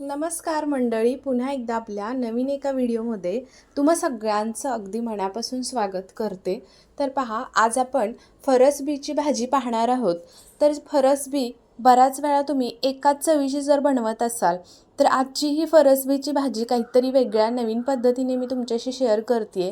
नमस्कार मंडळी पुन्हा एकदा आपल्या नवीन एका व्हिडिओमध्ये तुम्हा सगळ्यांचं अगदी मनापासून स्वागत करते. तर पहा आज आपण फरसबीची भाजी पाहणार आहोत. तर फरसबी बऱ्याच वेळा तुम्ही एकाच चवीची जर बनवत असाल तर आजची ही फरसबीची भाजी काहीतरी वेगळ्या नवीन पद्धतीने मी तुमच्याशी शेअर करते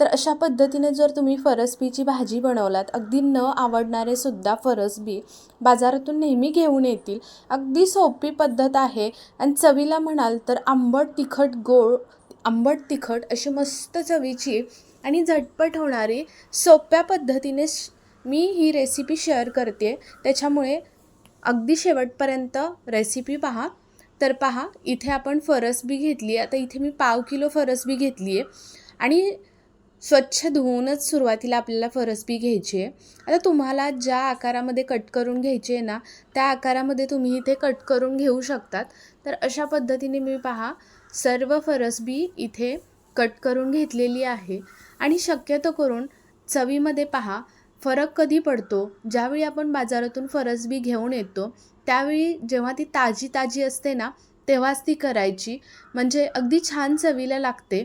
तर अशा पद्धतीने जर तुम्ही फरसबीची भाजी बनवलात अगदी न आवडणारे सुद्धा फरसबी बाजारातून नेहमी घेऊन येतील. अगदी सोपी पद्धत आहे. आणि चवीला म्हणाल तर आंबट तिखट गोड आंबट तिखट अशी मस्त चवीची आणि झटपट होणारी सोप्या पद्धतीने मी ही रेसिपी शेअर करते त्याच्यामुळे अगदी शेवटपर्यंत रेसिपी पहा. तर पहा इथे आपण फरसबी घेतली आहे. आता इथे मी पाव किलो फरसबी घेतली आहे. आणि स्वच्छ धुवूनच सुरुवातीला आपल्याला फरसबी घ्यायची आहे. आता तुम्हाला ज्या आकारामध्ये कट करून घ्यायची आहे ना त्या आकारामध्ये तुम्ही इथे कट करून घेऊ शकतात. तर अशा पद्धतीने मी पहा सर्व फरसबी इथे कट करून घेतलेली आहे. आणि शक्यतो करून चवीमध्ये पहा फरक कधी पडतो? ज्यावेळी आपण बाजारातून फरसबी घेऊन येतो त्यावेळी जेव्हा ती ताजी ताजी असते ना तेव्हाच ती करायची. म्हणजे अगदी छान चवीला लागते.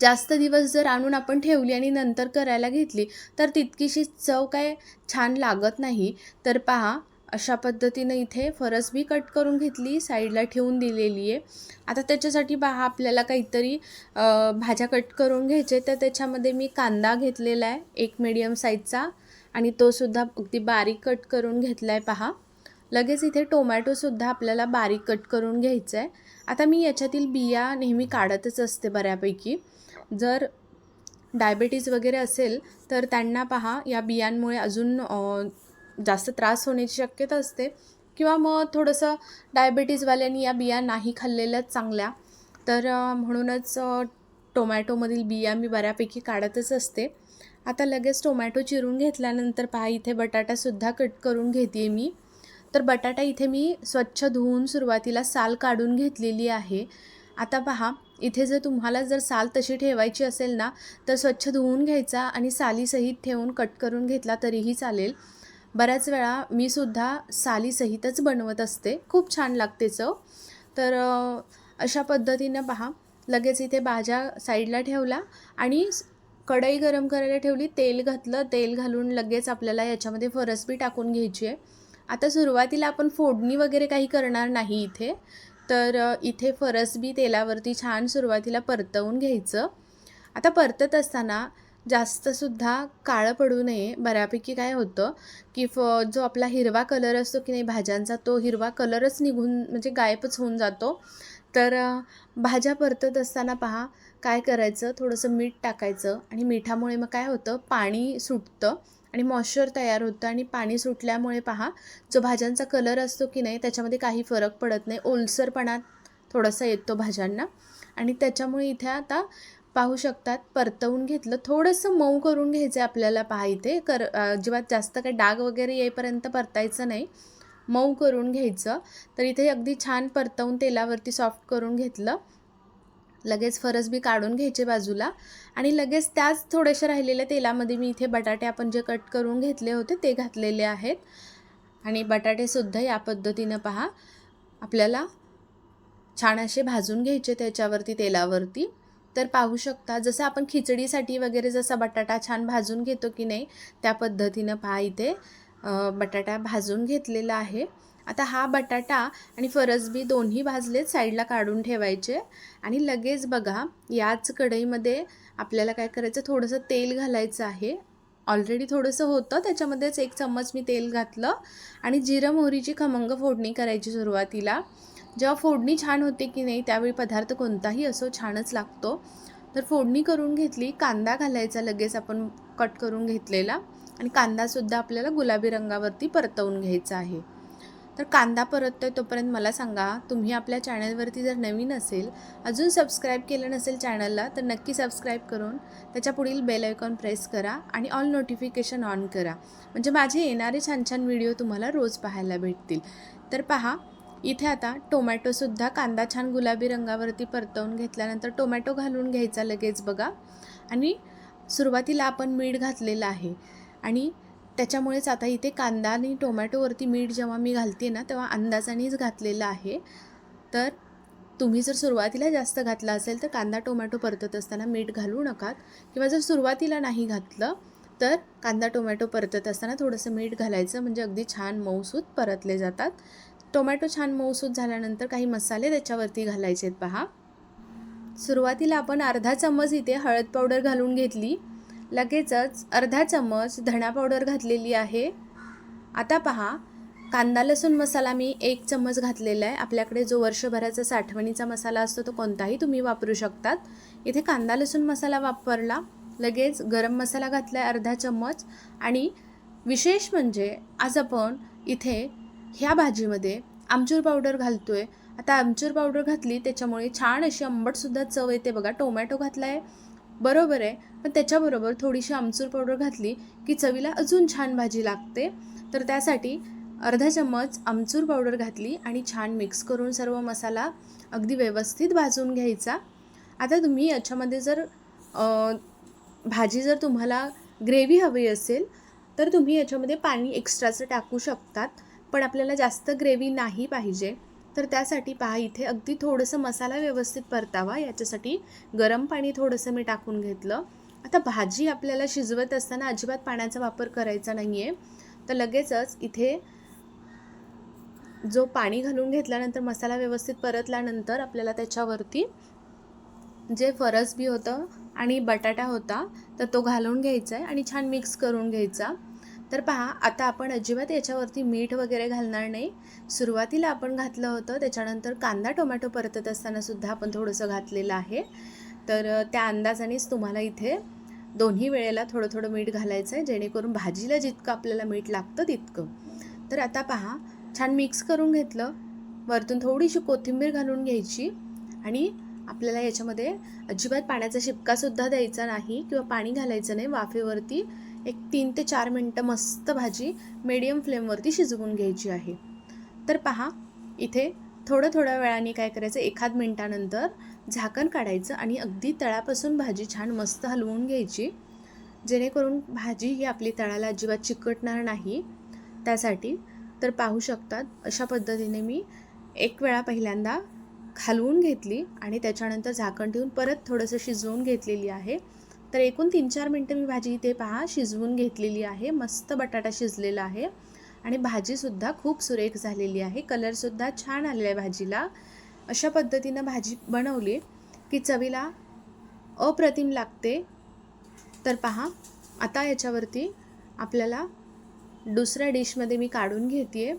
जास्त दिवस जर आणून आपण ठेवली आणि नंतर करायला घेतली तर तितकीशी चव काय छान लागत नाही. तर पहा अशा पद्धतीनं इथे फरसबी कट करून घेतली साईडला ठेवून दिलेली आहे. आता त्याच्यासाठी पहा आपल्याला काहीतरी भाज्या कट करून घ्यायचे तर त्याच्यामध्ये मी कांदा घेतलेला आहे एक मीडियम साईजचा आणि तोसुद्धा अगदी बारीक कट करून घेतला आहे पहा. लगेच इथे टोमॅटोसुद्धा आपल्याला बारीक कट करून घ्यायचं आहे. आता मी याच्यातील बिया नेहमी काढतच असते बऱ्यापैकी. जर डायबेटीज वगैरे असेल तर त्यांना पहा या बियांमुळे अजून जास्त त्रास होण्याची शक्यता असते. किंवा मग थोडंसं डायबेटीजवाल्यांनी या बिया नाही खाल्लेल्याच चांगल्या. तर म्हणूनच टोमॅटोमधील बिया मी बऱ्यापैकी काढतच असते. आता लगेच टोमॅटो चिरून घेतल्यानंतर पहा इथे बटाटासुद्धा कट करून घेते मी. तर बटाटा इथे मी स्वच्छ धुवून सुरुवातीला साल काढून घेतलेली आहे. आता पहा इथे जर तुम्हाला जर साल तशी ठेवायची असेल ना तर स्वच्छ धुवून घ्यायचा आणि सालीसहित ठेवून कट करून घेतला तरीही चालेल. बऱ्याच वेळा मी सुद्धा सालीसहितच बनवत असते. खूप छान लागते चव. तर अशा पद्धतीनं पहा. लगेच इथे भाज्या साईडला ठेवला आणि कढई गरम करायला ठेवली. तेल घातलं. तेल घालून लगेच आपल्याला याच्यामध्ये फरसबी टाकून घ्यायची आहे. आता सुरुवातीला आपण फोडणी वगैरे काही करणार नाही इथे. तर इथे फरसबी तेलावरती छान सुरुवातीला परतवून घ्यायचं. आता परतत असताना जास्तसुद्धा काळं पडू नये. बऱ्यापैकी काय होतं की फ जो आपला हिरवा कलर असतो की नाही भाज्यांचा तो हिरवा कलरच निघून म्हणजे गायबच होऊन जातो. तर भाज्या परतत असताना पहा काय करायचं? थोडंसं मीठ टाकायचं आणि मिठामुळे मग काय होतं? पाणी सुटतं आणि मॉइश्चर तयार होतं आणि पाणी सुटल्यामुळे पहा जो भाज्यांचा कलर असतो की नाही त्याच्यामध्ये काही फरक पडत नाही. ओलसरपणा थोडासा येतो भाज्यांना आणि त्याच्यामुळे इथे आता पाहू शकतात. परतवून घेतलं. थोडंसं मऊ करून घ्यायचं आहे आपल्याला पहा इथे. कर अजिबात जास्त काही डाग वगैरे येईपर्यंत परतायचं नाही. मऊ करून घ्यायचं. तर इथे अगदी छान परतवून तेलावरती सॉफ्ट करून घेतलं. लगेच फरसबी काढून घ्यायचे बाजूला. आणि लगेच त्याच थोड्याशा राहिलेल्या तेलामध्ये मी इथे बटाटे आपण जे कट करून घेतले होते ते घातलेले आहेत. आणि बटाटेसुद्धा या पद्धतीनं पहा. आपल्याला छान असे भाजून घ्यायचे त्याच्यावरती तेलावरती. तर पाहू शकता जसं आपण खिचडीसाठी वगैरे जसा बटाटा छान भाजून घेतो की नाही त्या पद्धतीनं पहा इथे बटाटा भाजून घेतलेला आहे. आता हा बटाटा आणि फरसबी दोन्ही भाजलेत साईडला काढून ठेवायचे. आणि लगेच बघा याच कढईमध्ये आपल्याला काय करायचं थोडंसं तेल घालायचं आहे. ऑलरेडी थोडंसं होतं त्याच्यामध्येच एक चम्मच मी तेल घातलं. आणि जिरं मोहरीची खमंग फोडणी करायची सुरुवातीला. जेव्हा फोडणी छान होते की नाही त्यावेळी पदार्थ कोणताही असो छानच लागतो. तर फोडणी करून घेतली कांदा घालायचा लगेच आपण कट करून घेतलेला आणि कांदासुद्धा आपल्याला गुलाबी रंगावरती परतवून घ्यायचा आहे. तर कांदा परततोय तोपर्यंत मला सांगा तुम्ही आपल्या चॅनलवरती जर नवीन असेल अजून सबस्क्राईब केलं नसेल चॅनलला तर नक्की सबस्क्राईब करून त्याच्या पुढील बेल आयकॉन प्रेस करा आणि ऑल नोटिफिकेशन ऑन करा. म्हणजे माझे येणारे छान छान व्हिडिओ तुम्हाला रोज पाहायला भेटतील. तर पहा इथे आता टोमॅटोसुद्धा कांदा छान गुलाबी रंगावरती परतवून घेतल्यानंतर टोमॅटो घालून घ्यायचा लगेच बघा. आणि सुरुवातीला आपण मीठ घातलेलं आहे. आणि त्याच्यामुळेच आता इथे कांदा आणि टोमॅटोवरती मीठ जेव्हा मी घालते ना तेव्हा अंदाजानेच घातलेलं आहे. तर तुम्ही जर सुरुवातीला जास्त घातला असेल तर कांदा टोमॅटो परतत असताना मीठ घालू नकात किंवा जर सुरुवातीला नाही घातलं तर कांदा टोमॅटो परतत असताना थोडंसं मीठ घालायचं. म्हणजे अगदी छान मऊसूत परतले जातात. टोमॅटो छान मऊसूत झाल्यानंतर काही मसाले त्याच्यावरती घालायचे आहेत पहा. सुरुवातीला आपण अर्धा चम्मच इथे हळद पावडर घालून घेतली. लगेचच अर्धा चम्मच धणा पावडर घातलेली आहे. आता पहा कांदा लसूण मसाला मी एक चम्मच घातलेला आहे. आपल्याकडे जो वर्षभराचा साठवणीचा मसाला असतो तो कोणताही तुम्ही वापरू शकतात. इथे कांदा लसूण मसाला वापरला. लगेच गरम मसाला घातला आहे अर्धा चम्मच. आणि विशेष म्हणजे आज आपण इथे ह्या भाजीमध्ये आमचूर पावडर घालतो आहे आता आमचूर पावडर घातली त्याच्यामुळे छान अशी आंबटसुद्धा चव येते बघा. टोमॅटो घातला आहे बरोबर आहे. पण त्याच्याबरोबर थोडीशी आमचूर पावडर घातली की चवीला अजून छान भाजी लागते. तर त्यासाठी अर्धा चम्मच आमचूर पावडर घातली आणि छान मिक्स करून सर्व मसाला अगदी व्यवस्थित भाजून घ्यायचा. आता तुम्ही याच्यामध्ये जर भाजी जर तुम्हाला ग्रेव्ही हवी असेल तर तुम्ही याच्यामध्ये पाणी एक्स्ट्राचं टाकू शकतात. पण आपल्याला जास्त ग्रेव्ही नाही पाहिजे तर त्यासाठी पहा इथे अगदी थोडंसं मसाला व्यवस्थित परतावा. याच्यासाठी गरम पाणी थोडंसं मी टाकून घेतलं. आता भाजी आपल्याला शिजवत असताना अजिबात पाण्याचा वापर करायचा नाही आहे तर लगेचच इथे जो पाणी घालून घेतल्यानंतर मसाला व्यवस्थित परतल्यानंतर आपल्याला त्याच्यावरती जे फरसबी होतं आणि बटाटा होता तर तो घालून घ्यायचा आहे आणि छान मिक्स करून घ्यायचा. तर पहा आता आपण अजिबात याच्यावरती मीठ वगैरे घालणार नाही. सुरुवातीला आपण घातलं होतं त्याच्यानंतर कांदा टोमॅटो परतत असतानासुद्धा आपण थोडंसं घातलेलं आहे. तर त्या अंदाजानेच तुम्हाला इथे दोन्ही वेळेला थोडं थोडं मीठ घालायचं आहे जेणेकरून भाजीला जितकं आपल्याला मीठ लागतं तितकं. तर आता पहा छान मिक्स करून घेतलं. वरतून थोडीशी कोथिंबीर घालून घ्यायची आणि आपल्याला याच्यामध्ये अजिबात पाण्याचा शिपकासुद्धा द्यायचा नाही किंवा पाणी घालायचं नाही वाफेवरती. एक तीन ते चार मिनटं मस्त भाजी मीडियम फ्लेमवरती शिजवून घ्यायची आहे. तर पहा इथे थोडं थोड्या वेळाने काय करायचं एखाद मिनटानंतर झाकण काढायचं आणि अगदी तळापासून भाजी छान मस्त हलवून घ्यायची. जेणेकरून भाजी ही आपली तळाला अजिबात चिकटणार नाही. त्यासाठी तर पाहू शकतात अशा पद्धतीने मी एक वेळा पहिल्यांदा हलवून घेतली आणि त्याच्यानंतर झाकण ठेवून परत थोडंसं शिजवून घेतलेली आहे. तर एकूण तीन चार मिनटं मी भाजी इथे पहा शिजवून घेतलेली आहे. मस्त बटाटा शिजलेला आहे. आणि भाजीसुद्धा खूप सुरेख झालेली आहे. कलरसुद्धा छान आलेला आहे भाजीला. अशा पद्धतीनं भाजी बनवली की चवीला अप्रतिम लागते. तर पहा आता याच्यावरती आपल्याला दुसऱ्या डिशमध्ये मी काढून घेते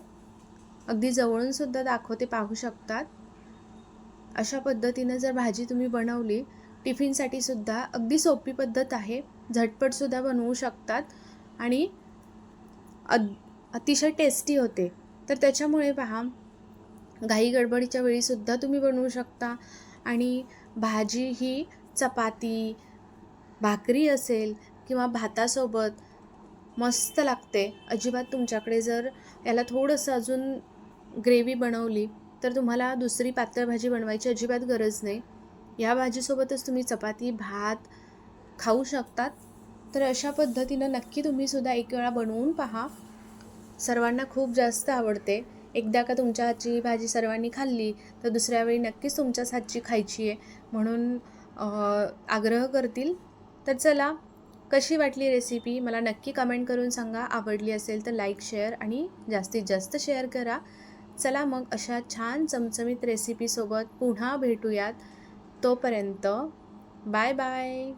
अगदी जवळूनसुद्धा दाखवते पाहू शकतात. अशा पद्धतीनं जर भाजी तुम्ही बनवली टिफिनसाठी सुद्धा अगदी सोपी पद्धत आहे. झटपटसुद्धा बनवू शकतात. आणि अद अतिशय टेस्टी होते. तर त्याच्यामुळे पहा घाई गडबडीच्या वेळीसुद्धा तुम्ही बनवू शकता. आणि भाजी ही चपाती भाकरी असेल किंवा भातासोबत मस्त लागते. अजिबात तुमच्याकडे जर याला थोडंसं अजून ग्रेव्ही बनवली तर तुम्हाला दुसरी पातळ भाजी बनवायची अजिबात गरज नाही. या भाजीसोबतच तुम्ही चपाती भात खाऊ शकतात. तर अशा पद्धतीनं नक्की तुम्हीसुद्धा एक वेळा बनवून पहा. सर्वांना खूप जास्त आवडते. एकदा का तुमच्या हातची भाजी सर्वांनी खाल्ली तर दुसऱ्या वेळी नक्कीच तुमच्याच हातची खायची आहे. म्हणून आग्रह करतील. तर चला कशी वाटली रेसिपी मला नक्की कमेंट करून सांगा. आवडली असेल तर लाईक शेअर आणि जास्तीत जास्त शेअर करा. चला मग अशा छान चमचमीत रेसिपीसोबत पुन्हा भेटूयात. तोपर्यंत बाय बाय.